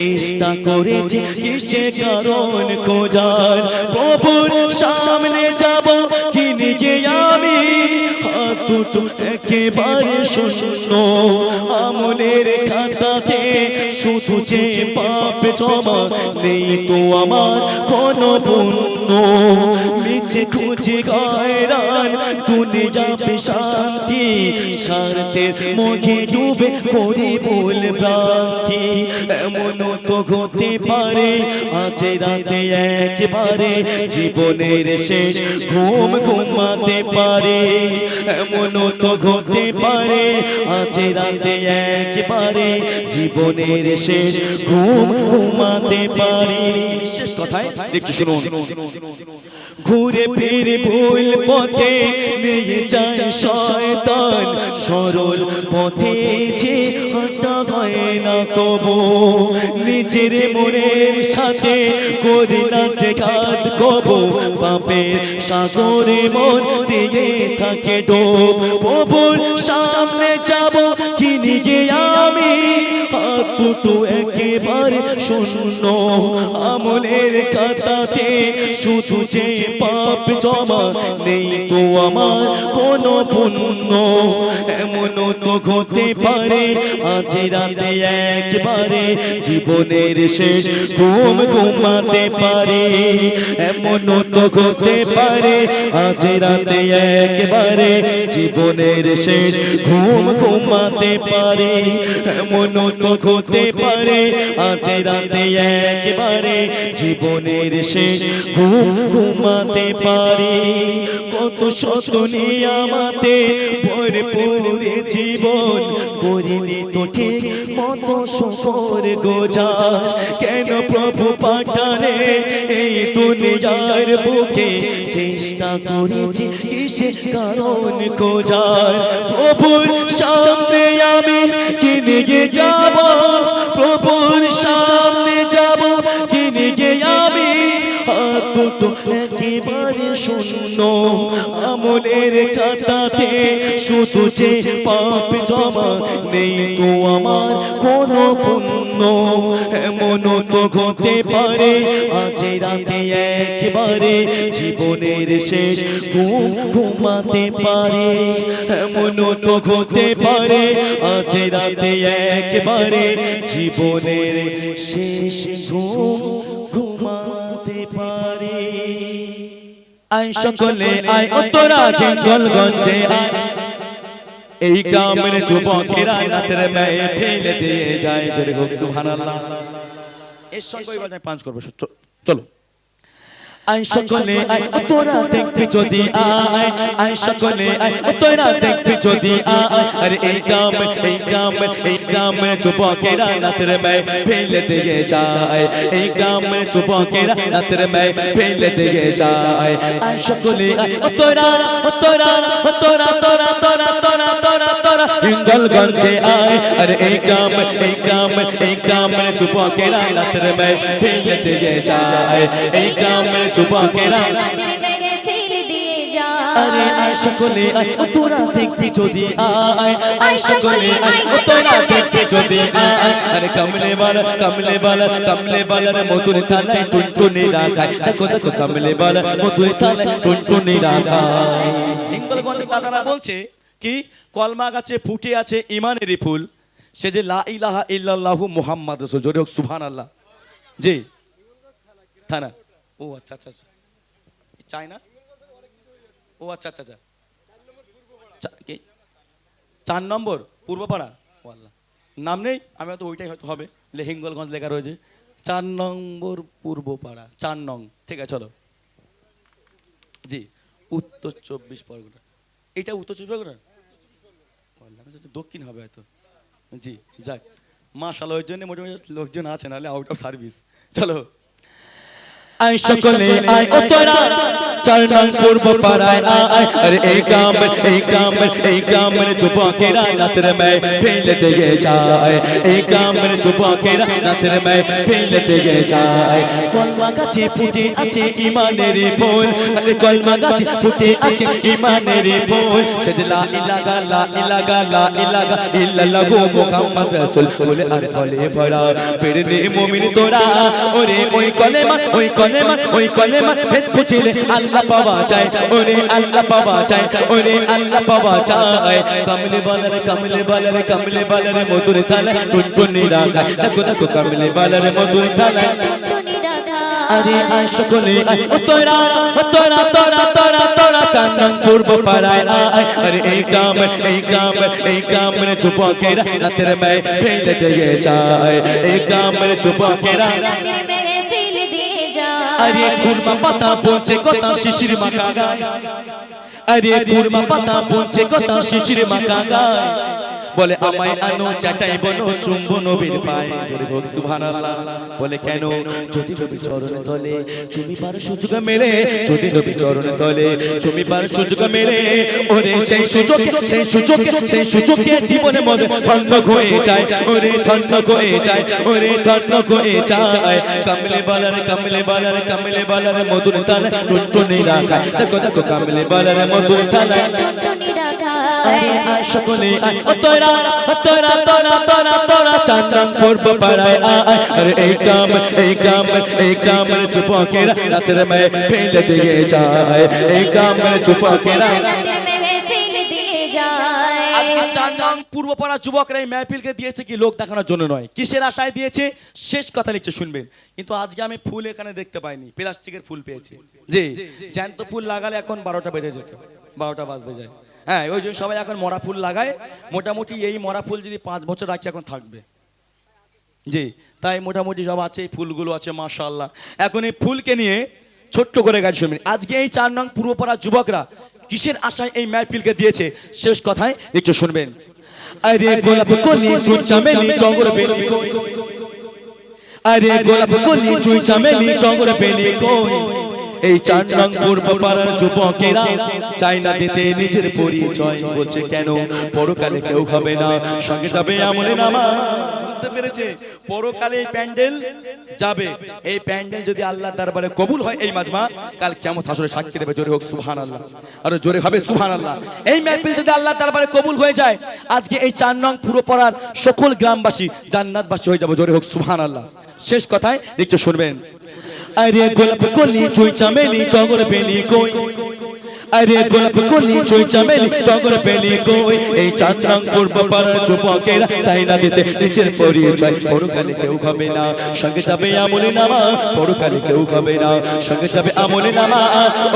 চেষ্টা করেছি কিসে কারণ খোঁজার? প্রভুর সামনে যাব কি নিজে আমি? হাত দুটো একেবারে শূন্য। আমলের খাতাতে শুধু যে পাপ জমা নেই তো আমার কোনো পুণ্য। মিছে খুঁজে গায়রান তুলে যাবে শান্তি। স্বার্থের মুখে ডুবে করি ভুল ভ্রান্তি। এমন তো হতে পারে। আজ রাতে একবারে জীবনের শেষ ঘুম ঘুমাতে পারে। এমন তো হতে পারে। আজ রাতে একবারে জীবনের শেষ ঘুম ঘুমাতে পারে। শেষ কথায় একটু শুনুন। ঘুরে ফিরে ভুল পথে নিয়ে যায় শয়তান। সরল পথে যে হাঁটা হয় না তবু নিজের মনের সাথে করি না যে ঘাত কব। পাপের সাগরে মন দিয়ে থাকে ডোব। প্রভুর সামনে যাব কি নিজে হাত দুটো একেবারে শূন্য। আমলের খাতাতে শুধু যে পাপ জমা নেই তো আমার কোনো পুণ্য। এমন তো হতে পারে, আজ রাতে একবারে জীবনের শেষ ঘুম ঘুমাতে পারে। এমন তো হতে পারে, আজ রাতে একবারে জীবনের শেষ ঘুম ঘুমাতে পারে। এমন তো হতে পারে, আজ রাতে একবারে জীবনের শেষ ঘুম ঘুমাতে পারে। কত শত নিয়ামাতে ভরপুরে জীবন করিনি তো ঠিক মতো শকর গোজার। কেন প্রভু পাঠারে এই দুনিয়ার বুকে? চেষ্টা করেছি কিসে কারণ খোঁজার। প্রভুর সামনে আমি কিনে যাব। একেবারে শূন্য আমলের খাতাতে শুধু যে পাপ জমা নেই তো আমার কোনো পুণ্য। এমন তো হতে পারে, আজ রাতে একবারে জীবনের শেষ ঘুম ঘুমাতে পারে। এমন তো হতে পারে, আজ রাতে একবারে জীবনের শেষ ঘুম আয় সকলে আয় তোরা গঞ্জে। আয় এই গ্রামের যুবকেরা রাতের ব্যয় ঠেলে দিয়ে যায়। জোরে হোক সুবহানাল্লাহ। এর সঙ্গে পাঁচ করব। চলো। আই সকলে আই ও তোরা দেখবি যদি আয় আই সকলে আই ও তোরা দেখবি যদি আয় আরে এই গ্রাম এই গ্রাম এই গ্রামের যুবকেরা নাতের মেয়ে ফেলে দিয়ে যায় এই গ্রামের যুবকেরা নাতের মেয়ে ফেলে দিয়ে যায় আই সকলে আই ও তোরা ও তোরা ও তোরা তোরা তোরা তোরা তোরা তোরা হিঙ্গলগঞ্জে আয় আরে এই গ্রাম এই গ্রাম এই গ্রামের যুবকেরা নাতের মেয়ে ফেলে দিয়ে যায় এই গ্রামের যুবকেরা আমাদের ব্যাগে ফেলে দিয়ে যা আরে আয় সকলে আয় ও তোরা দেখবি যদি আয়। আয় সকলে আয় ও তোরা দেখবি যদি আয়। আরে কমলে বালা কমলে বালা কমলে বালার মধুর থালায় টুনটুনি রাখায় দেখো দেখো কমলে বালা মধুর থালায় টুনটুনি রাখায় হিঙ্গলগঞ্জ কথাটা বলছে কি কলমা গাছে ফুটে আছে ইমানেরই ফুল। সে যে লা ইলাহা ইল্লাল্লাহু মুহাম্মদ রাসূল জোরে সুবহানাল্লাহ। জি। থানা। ও আচ্ছা আচ্ছা আচ্ছা। চাই না ও আচ্ছা আচ্ছা আচ্ছা? চার নম্বর, পূর্বপাড়া। ও আল্লাহ নাম নেই? আমি হয়তো ওইটাই হয়তো হবে। লে হিঙ্গলগঞ্জ লেখা রয়েছে। চার নম্বর, পূর্বপাড়া। চার নং। ঠিক আছে, চলো। জি, উত্তর চব্বিশ পরগনা। এটা উত্তর চব্বিশ পরগনা? দক্ষিণ হবে হয়তো। জি, যাক। মাশাল ওই জন্য মোটামুটি লোকজন আছে, নাহলে আউট অফ সার্ভিস চলো। আই সকলে আই ও তোরা চার নং পূর্ব পাড়ায় আয় আরে এই কাম এই কাম এই কাম যুবকেরা নাতের মে ফেলে দিয়ে যায় এই কাম যুবকেরা নাতের মে ফেলে দিয়ে যায় কলমা গাছে ফুটে আছে ইমানের ফুল আরে কলমা গাছে ফুটে আছে ইমানের ফুল সেজলা ইলাগা লা ইলাগা লা ইলাগা ইল্লাল্লাহু মুহাম্মদ রাসূল বলে আর ফলে ভরা পেরনে মুমিন তোরা ওরে ওই কলেমা ওই কলেমা ওই কলেমা ভেদ পুছিলে আল্লাহ পাওয়া যায় ওরে আল্লাহ পাওয়া যায় ওরে আল্লাহ পাওয়া যায়। কমলে বালারে কমলে বালারে কমলে বালারে মধুর তালা টুনটুনি রাগা দেখো দেখো কমলে বালারে মধুর তালা। টুনটুনি রাধা। আরে আয় সকলে আয় ও তোরা ও তোরা তোরা তোরা তোরা চাঁদন পূর্ব পাড়ায় আয়। আরে এই কাম এই কাম এই কাম রে চুপকেরা রাতের মে ফেলে দিয়ে যায়। এই কাম রে চুপকেরা রাতের মেরে ফেলে দিয়ে যায় আরে কুরমা পাতা পৌঁছে কথা শিশির মাকা গায়। আরে কুরমা পাতা পৌঁছে কথা শিশির মাকা গায়। বলে, আমায় আনো চাটাই বনো চুম্বো নবীর পায়ে। জোরে হোক সুবহানাল্লাহ। বলে, কেন? যদি নবী চরণ তলে চুমি পার সুযোগ মেলে, যদি নবী চরণ তলে চুমি পার সুযোগ মেলে, ওরে সেই সুযোগ সেই সুযোগ, সেই সুযোগে জীবনে মধ্যে ধন্য হয়ে যায়, ওরে ধন্য হয়ে যায়, ওরে ধন্য হয়ে যায়। কামলে বালার কামলে বালার কামলে বালার মধুর তালে, টুনটুনি রাখা। দেখো দেখো, কামলে বালার মধুর তালে। টুনটুনি রাধা আরে আয় সকলে তোরা তোরা তোরা তোরা তোরা চাঁদন পূর্ব পাড়ায় আয়। আরে এই কাম এই কাম এই কাম চুপকেরা রাতের মে ফেলে দিয়ে যায়। এই কাম চুপকেরা রাতের মেরে ফেলে দিয়ে যায়। আজকে চার পূর্বপাড়া যুবকরা এই মেহফিলকে দিয়েছে কি লোক দেখানোর জন্য নয় কিসের আশায় দিয়েছে? শেষ কথা লিখছে শুনবেন। কিন্তু আজকে আমি ফুল এখানে দেখতে পাইনি প্লাস্টিকের ফুল পেয়েছি। জি জ্যান্ত ফুল লাগালে এখন বারোটা বেজে যেত বারোটা বাজতে যায়। হ্যাঁ ওই জন্য সবাই এখন মরা ফুল লাগায়। মোটামুটি এই মরা ফুল যদি পাঁচ বছর রাখি, এখন থাকবে। জি, তাই মোটামুটি সব আছে, এই ফুলগুলো আছে, মাশাআল্লাহ। এখন এই ফুলকে নিয়ে ছোট্ট করে গাছ শুনবেন আজকে এই চার নং পূর্বপাড়া যুবকরা কিসের আশায় এই মাহফিলকে দিয়েছে? শেষ কথায় একটু শুনবেন। আরে গোলাপ কলি চুই চামেলি, টগর বেলি কই। আরে গোলাপ কলি চুই চামেলি, টগর কই। এই চার নং পূর্ব পাড়ার যুবকেরা চাই না দিতে নিজের পরিচয় বলছে কেন পরকালে কেউ হবে না? সঙ্গে যাবে আমলে নামা বুঝতে পেরেছে? পরকালে এই প্যান্ডেল যাবে। এই প্যান্ডেল যদি আল্লাহ দরবারে কবুল হয় এই মাজমা কাল কেমন হাসরে সাক্ষী দেবে জোরে হোক আল্লাহ আর জোরে হবে আল্লাহ এই মাহফিল যদি আল্লাহ দরবারে কবুল হয়ে যায় আজকে এই চার নং পুরো পাড়ার সকল গ্রামবাসী জান্নাতবাসী হয়ে যাবে জোরে হোক সুবহান আল্লাহ শেষ কথায় একটু শুনবেন আরে গোলাপ কলি চুই চামেলি কগর বেলি কই? আরে গোলাপ কলি চুই চামেলি টগর বেলি কই? এই চার নং পূর্ব পাড়ার যুবকেরা চাই না দিতে নিজের পরিচয় পরকালে কেউ হবে না সঙ্গে যাবে আমলে নামা পরকালে কেউ হবে না সঙ্গে যাবে আমলে নামা।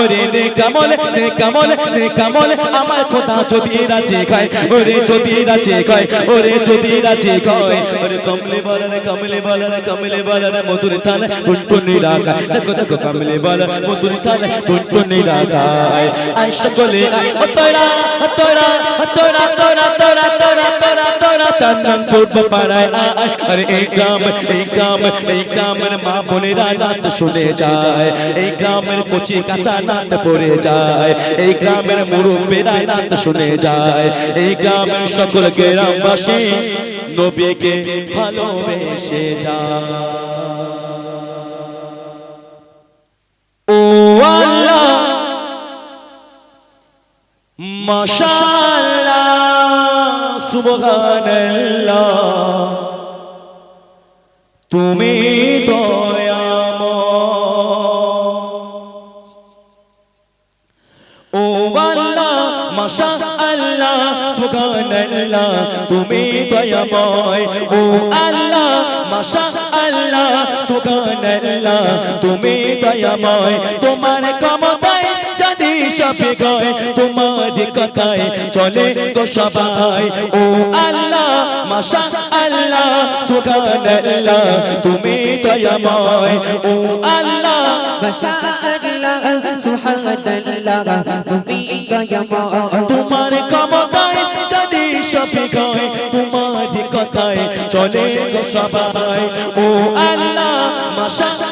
ওরে নে কামলে নে কামলে নে কামলে আমার খোদা যদি রাজে খায় ওরে যদি রাজে খায় ওরে যদি রাজে খায়। ওরে কমলে বলারে কমলে বলারে কমলে বলারে মধুর থালে টুনটুনি রাখা দেখো দেখো কমলে বলার মধুর থালে টুনটুনি রাখায় আই সকলে তোরা তোরা তোরা তোরা তোরা তোরা তোরা তোরা চান্দন পূর্ব পাড়ায় আয়। আরে এই গ্রাম এই গ্রাম, এই গ্রামের মা বোনেরা নাত শুনে যায়। এই গ্রামের কচি কাঁচা সকল গ্রামবাসী নবীকে ভালোবেসে যায়। ও আল্লাহ! মাশাআল্লাহ, সুবহানাল্লাহ। তুমি দয়াময়। ও আল্লাহ, মাশাআল্লাহ, সুবহানাল্লাহ, তুমি দয়াময়। ও আল্লাহ, মাশাআল্লাহ, সুবহানাল্লাহ, তুমি দয়াময়। তোমার জানি সবে গয় তোমার কথায় চলে গো সবাই। ও আল্লাহ মাশাআল্লাহ সুবহানাল্লাহ তুমি দয়াময়। ও আল্লাহ মাশাআল্লাহ সুবহানাল্লাহ তুমি দয়াময়। তোমার ক্ষমতায় জানি সবে গয় তোমার কথায় চলে গো সবাই। ও আল্লাহ মাশা আল্লাহ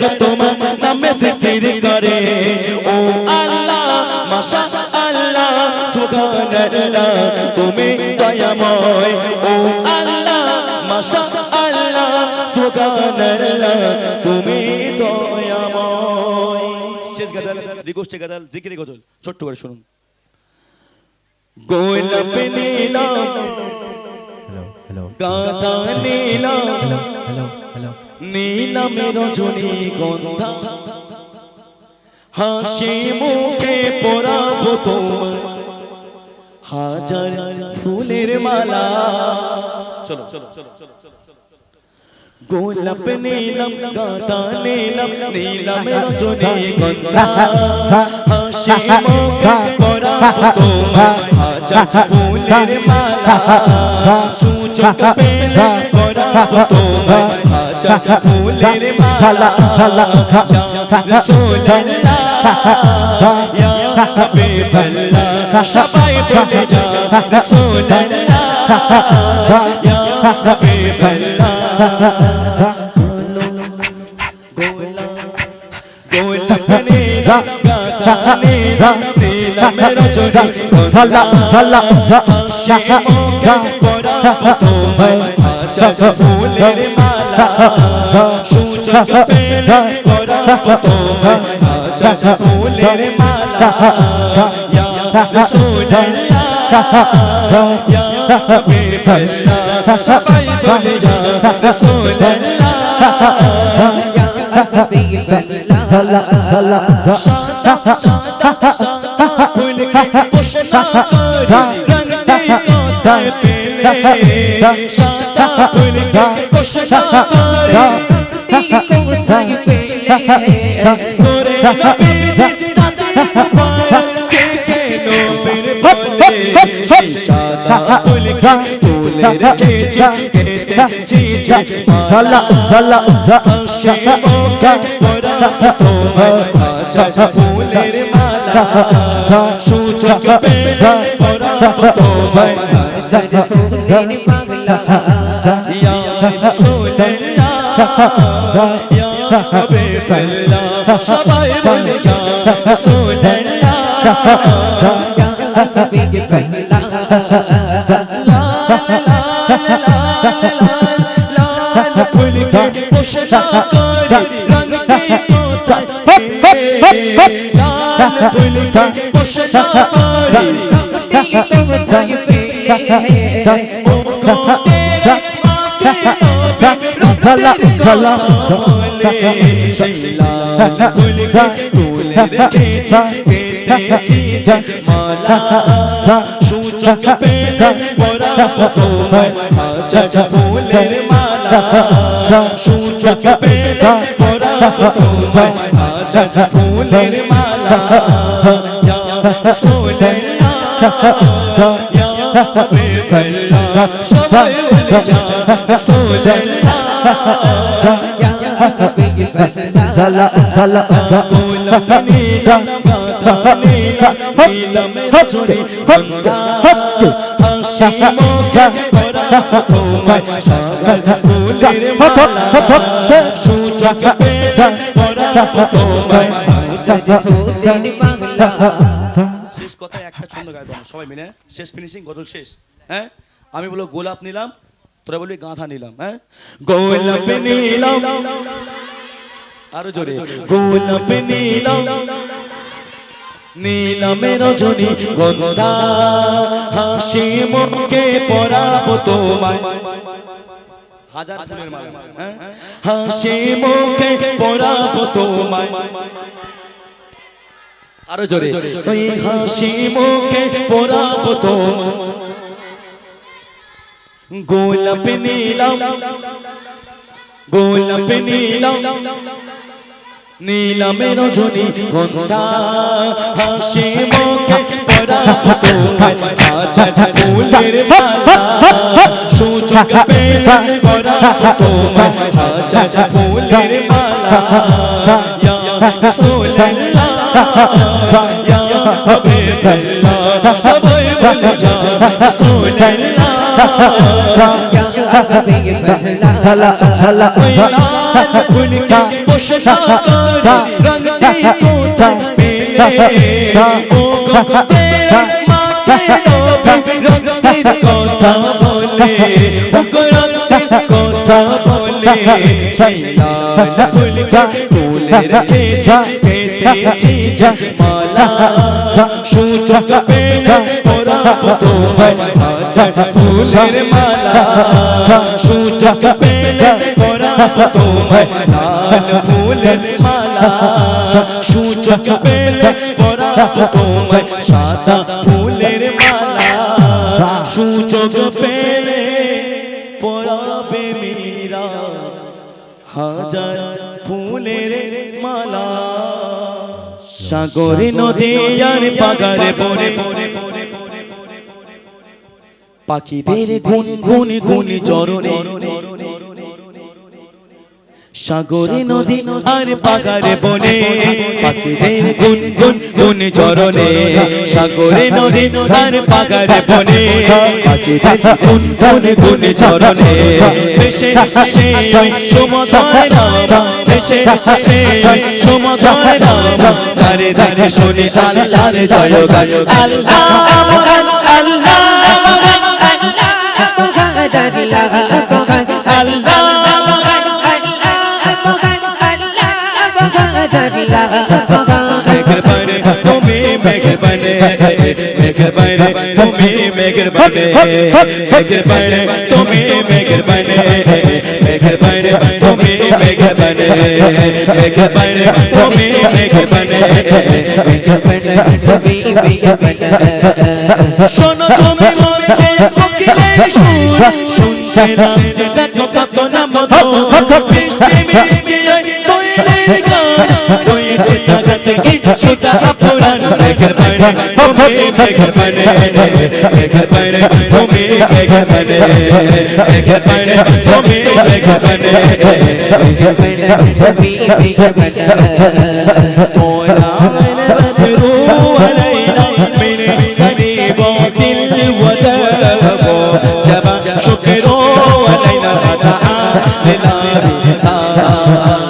গো তোমার নামে জিকির করে। ও আল্লাহ মাশা আল্লাহ সুবহানাল্লাহ তুমি দয়াময়। ও আল্লাহ মাশা আল্লাহ সুবহানাল্লাহ তুমি দয়াময়। শেষ গজল রিকোয়েস্টে গজল জিকিরে গজল ছোট্ট করে শুনুন। গোলাপ নীলম গাঁদা নীলম নীলমের রজনী গন্ধা হাসি মুখে পরাবো তোমার হাজার ফুলের মালা চলো চলো চলো চলো গোলাপ নীলম গাঁদা নীলম নীলম রজনী গন্ধা হাসি মুখে পরাবো তোমার হাজার ফুলের মালা সূচক পেলে পরাবো তোমার হাজার ফুলের মালা ইয়া রাসূলুল্লাহ ইয়া হাবিবাল্লাহ সবাই বলে যা রাসূলুল্লাহ ইয়া হাবিবাল্লাহ গন্ধা হাসি মুখে পরাবো তোমায় হাজার ফুলের মালা সূচক পেলে পরাবো তোমায় হাজার ফুলের মালা ইয়া রাসূলুল্লাহ ইয়া হাবিবাল্লাহ সবাই বলে যা রাসূলুল্লাহ সাদা সাদা সাদা ফুলকে পোষণা করি রঙতে কোথায় পেলে সাদা করি করে মুবারক থেকে হাসি মুখে পরাবো তোমায় হাজার ফুলের মালা সূচক পেলে পরাবো তোমায় ইয়া রাসূলুল্লাহ ইয়া হাবিবাল্লাহ সবাই বলে যা রাসূলুল্লাহ কোথায় লাল ফুলকে পোষণা করি ও গো তেরা মাকে নবী রক্তের কথা বলে সেই লাল ফুলকে তুলে রেখেছি পেতেছি যে মালা সূচক পেলে পরাবো তোমায় হাজার ফুলের মালা সূচক পেলে পরাবো তোমায় হাজার ফুলের মালা। ইয়া রাসূলুল্লাহ ইয়া হাবিবাল্লাহ সূচক শেষ কথা একটা ছন্দ গাইবো সবাই মিলে। শেষ ফিনিশিং গজল শেষ হ্যাঁ? আমি বলব গোলাপ নিলাম তোরা বলবি গাঁথা নিলাম হ্যাঁ? গোলাপ নিলাম আরও জোরে। গোলাপ নীলম নীলমে রজনী গন্ধা, হাসি মুখে পরাবো তোমায়। হাজার ফুলের মালা হ্যাঁ? হাসি মুখে পরাবো তোমায়। আরও জোরে। ওই হাসি মুখে পরাবো তোমায়। গোলাপ নীলম গোলাপ নীলম। নীলমে রজনী গন্ধা হাসি মুখে পরাব তোমায় হাজার ফুলের মালা সুযোগ পেলে পরাব তোমায় হাজার ফুলের মালা ইয়া রাসূলুল্লাহ ইয়া হাবিবাল্লাহ সবাই বলে যা রাসূলুল্লাহ হলা হলা ওই লাল ফুলকে পোশাক করে রঙতে কোথায় পেলে ও গো তেরা মাঠে রবে রঙের কথা বলে ও গো রঙের কথা বলে সেই লাল ফুলকে তুলে রেখেছে পেতেছি মালা সুযোগ পেলে পরাব তোমায় হাজার ফুলের মালা সুযোগ পেলে পরাব লাল ফুলের মালা ফুলের মালা হাজার ফুলের মালা। সাগরে নদী আর পাগারে বনে পাখিদের গুন গুন গুন চরণে সাগরে নদী আর পাগারে বনে পাখিদের গুন গুন গুন চরণে সাগরে নদী আর পাগারে বনে পাখিদের গুন গুন গুন চরণে ভেসে আসে সমতল নাম নাম শুনি আল্লাহর জয়গান আল্লাহ মহান আল্লাহ মহান আল্লাহ মেঘের পানে তুমি মেঘের পানে মেঘের পানে তুমি মেঘের পানে মেঘের পানে তুমি মেঘের পানে মেঘের পানে তুমি মেঘের পানে মেঘের পানে তুমি মেঘের পানে শোনো তুমি মন দিয়ে কোকিলের সুর শুনতে লাগছে দেখো কত না মধুর মিষ্টি মিষ্টি कोई चिता जत की छुता अपुरन बेघर पड़े भूमि बेघर पड़े बेघर पड़े भूमि बेघर पड़े बेघर पड़े भूमि बेघर पड़े बेघर पड़े भूमि बेघर पड़े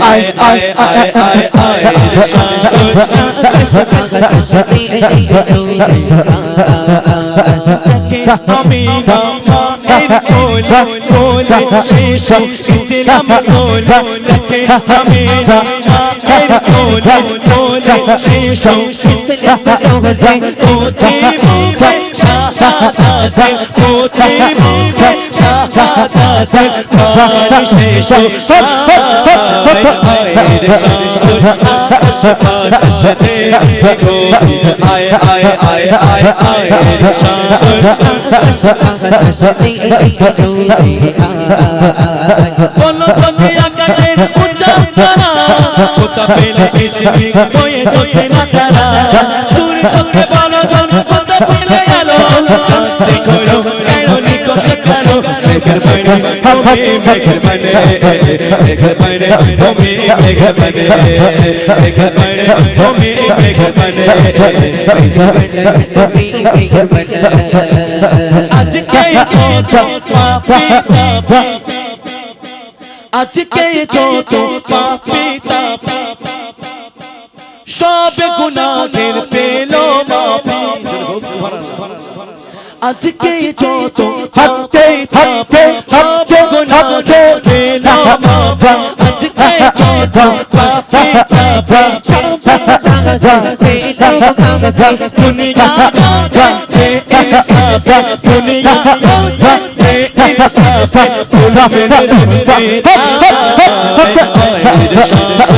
ai ai ai ai ai Amina Meri bole bole Shesho İslam bole Leke Amina Meri bole bole Shesho İslam bole Koti mube Şahadat Koti mube Şahadat শিশু ইসলাম কোলে তাকে আমি না মায়ের কোলে কোলে শিশু কোচি মুখে শাহাদাতে কোচি মুখে শাহাদাতে পার শিশু আয়ের শাসন আকাশ বাতাস দে ছবি আয় আয় আয় আয় আয়ের শাসন বলো যদি আকাশের উঁচা তারা, কোথা পেলে ইসমি বয়ে চষে না তারা? সূর্যকে বলো জন, কোথা পেলে আলো? কাঁদতে করো কেন মেঘের পানে তুমি মেঘের পানে মেঘের পানে তুমি মেঘের পানে মেঘের পানে তুমি মেঘের পানে আজকে ছোট পাপি তাপি আজকে ছোট পাপি তাপি সব গুনাহের পেল মাফি আজকে যত হতে হতে সব গুনাহ ধরে নাও বাবা আজকে যত পাপে বাবা সব গুনাহ ধরে নাও বাবা দুনিয়া দুনিয়া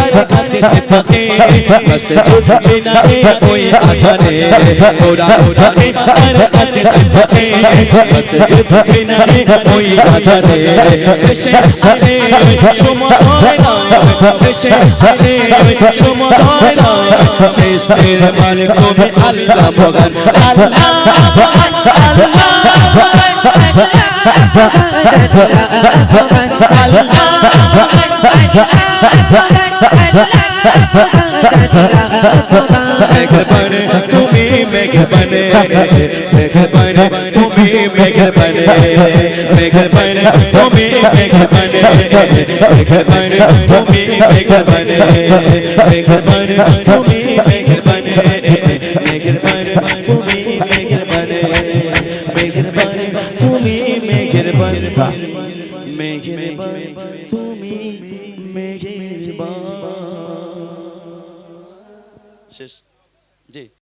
আর কাতে সে পাতে বস জুদ বিনা এ কই আছারে ওরা ওরা আর কাতে সে পাতে বস জুদ বিনা এ কই আছারে দেশে আসে সময় হয় না দেশে আসে সময় হয় না শেষ তের মান কবি আল্লাহ ভগবান আল্লাহ আল্লাহ আল্লাহ আল্লাহ মেঘবনে তুমি মেঘবনে মেঘবনে তুমি মেঘবনে মেঘবনে তুমি মেঘবনে মেঘবনে তুমি মেঘবনে মেঘবনে তুমি মেঘবনে